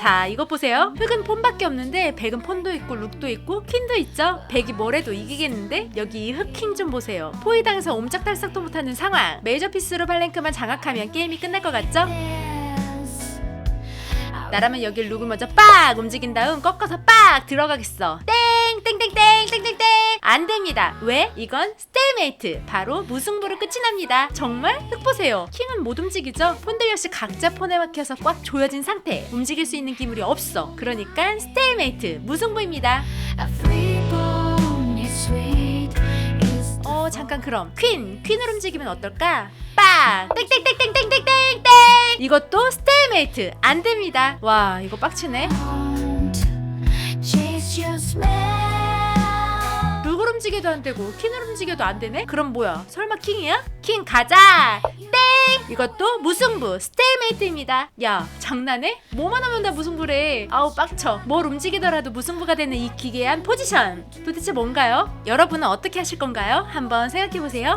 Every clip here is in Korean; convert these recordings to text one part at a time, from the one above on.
자 이것 보세요. 흑은 폰밖에 없는데 백은 폰도 있고 룩도 있고 퀸도 있죠? 백이 뭐래도 이기겠는데? 여기 이 흑킹 좀 보세요. 포위당해서 옴짝달싹도 못하는 상황. 메이저 피스로 발랭크만 장악하면 게임이 끝날 것 같죠? 나라면 여길 룩을 먼저 빡 움직인 다음 꺾어서 빡 들어가겠어. 땡 땡땡땡 땡땡땡 안 됩니다. 왜? 이건 스텔메이트. 바로 무승부로 끝이 납니다. 정말? 흑 보세요. 킹은 못 움직이죠? 폰들 역시 각자 폰에 막혀서 꽉 조여진 상태. 움직일 수 있는 기물이 없어. 그러니까 스텔메이트. 무승부입니다. 어, 잠깐 그럼. 퀸. 퀸을 움직이면 어떨까? 빵! 땡땡땡땡땡땡땡! 이것도 스텔메이트. 안 됩니다. 와, 이거 빡치네. 움직여도 안 되고 퀸을 움직여도 안 되네? 그럼 뭐야? 설마 킹이야? 킹 가자! 땡! 이것도 무승부 스텔메이트입니다. 야 장난해? 뭐만 하면 다 무승부래. 아우 빡쳐. 뭘 움직이더라도 무승부가 되는 이 기괴한 포지션. 도대체 뭔가요? 여러분은 어떻게 하실 건가요? 한번 생각해 보세요.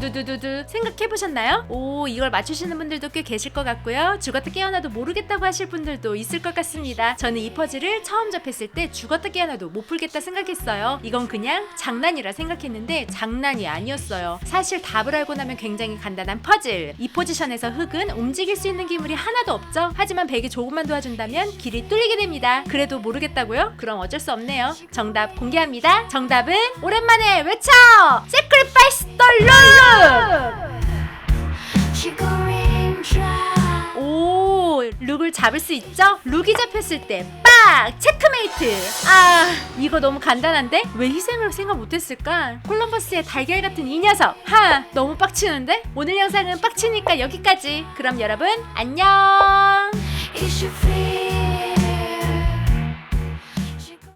두두두두두 생각해 보셨나요? 오 이걸 맞추시는 분들도 꽤 계실 것 같고요. 죽었다 깨어나도 모르겠다고 하실 분들도 있을 것 같습니다. 저는 이 퍼즐을 처음 접했을 때 죽었다 깨어나도 못 풀겠다 생각했어요. 이건 그냥 장난이라 생각했는데 장난이 아니었어요. 사실 답을 알고 나면 굉장히 간단한 퍼즐. 이 포지션에서 흑은 움직일 수 있는 기물이 하나도 없죠. 하지만 백이 조금만 도와준다면 길이 뚫리게 됩니다. 그래도 모르겠다고요? 그럼 어쩔 수 없네요. 정답 공개합니다. 정답은 오랜만에 외쳐! 세크리파이스 더 룰! 룩을 잡을 수 있죠? 룩이 잡혔을 때 빡! 체크메이트! 아, 이거 너무 간단한데? 왜 희생을 생각 못했을까? 콜럼버스의 달걀 같은 이 녀석! 하, 너무 빡치는데? 오늘 영상은 빡치니까 여기까지. 그럼 여러분, 안녕!